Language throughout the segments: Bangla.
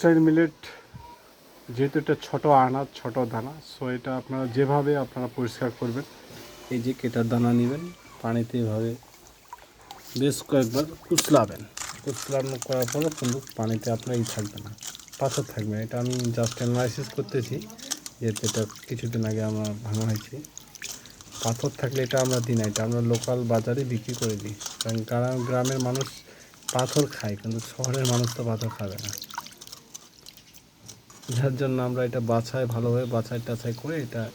স্টাইল মিলেট, যেহেতু এটা ছোট আনাজ, ছোট দানা সো এটা আপনারা যেভাবে আপনারা পরিষ্কার করবেন। এই যে কেটার দানা নেবেন, পানিতে এভাবে বেশ কয়েকবার কুচলাবেন। কুচলানো করার পরে কিন্তু পানিতে আপনার ই থাকবে না, পাথর থাকবে। এটা আমি জাস্ট অ্যানালাইসিস করতেছি যেহেতু এটা কিছুদিন আগে আমার ভাঙা হয়েছে। পাথর থাকলে এটা আমরা দিই না, এটা আমরা লোকাল বাজারে বিক্রি করে দিই। কারণ গ্রাম গ্রামের মানুষ পাথর খায়, কিন্তু শহরের মানুষ তো পাথর খাবে না। যার জন্য আমরা এটা বাছাই, ভালোভাবে বাছাই টাছাই করে এটা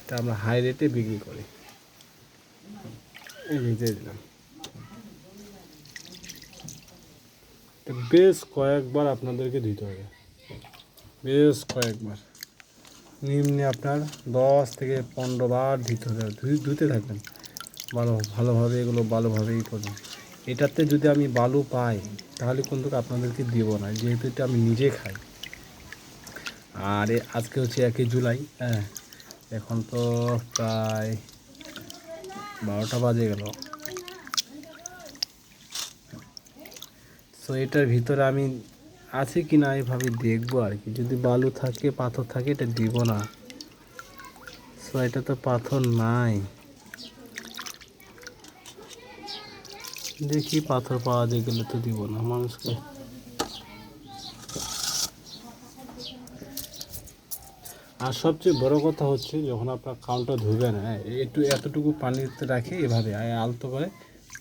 এটা আমরা হাই রেটে বিক্রি করি। দিলাম বেশ কয়েকবার আপনাদেরকে দিতে হবে। বেশ কয়েকবার। নিম্নে আপনার দশ থেকে পনেরো বার দিতে হবে। ধুতে থাকবেন। ভালো, ভালোভাবে এগুলো, ভালোভাবে ই করবেন। এটাতে যদি আমি বালু পাই, তাহলে কিন্তু আপনাদেরকে দিব না। যেহেতু এটা আমি নিজে খাই। আর আজকে হচ্ছে একই জুলাই হ্যাঁ। এখন তো প্রায় বারোটা বাজে গেল। সো এটার ভিতরে আমি আছে কি না এভাবে দেখব আর কি। যদি বালু থাকে, পাথর থাকে, এটা দিব না। সো এটা তো পাথর নাই। দেখি পাথর পাওয়া যায় গেলে তো দিব না মানুষকে। আর সবচেয়ে বড় কথা হচ্ছে, যখন আপনার কাউন্টার ধুবেন হ্যাঁ একটু এতটুকু পানিতে রাখে এভাবে আলতো করে,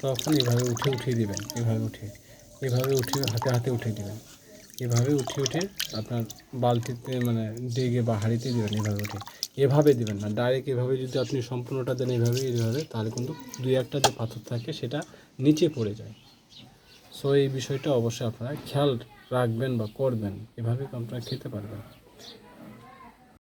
তখন এভাবে উঠে উঠিয়ে দেবেন, এভাবে উঠে, এভাবে উঠিয়ে হাতে হাতে উঠিয়ে দেবেন। এভাবে উঠে উঠে আপনার বালতিতে মানে ডেগে বা হাঁড়িতে দেবেন, এভাবে উঠে। এভাবে দেবেন না ডাইরেক্ট এভাবে যদি আপনি সম্পূর্ণটা দেন এভাবে এইভাবে তাহলে কিন্তু দুই একটা যে পাথর থাকে, সেটা নিচে পড়ে যায়। সো এই বিষয়টা অবশ্যই আপনারা খেয়াল রাখবেন বা করবেন, এভাবে আপনারা খেতে পারবেন।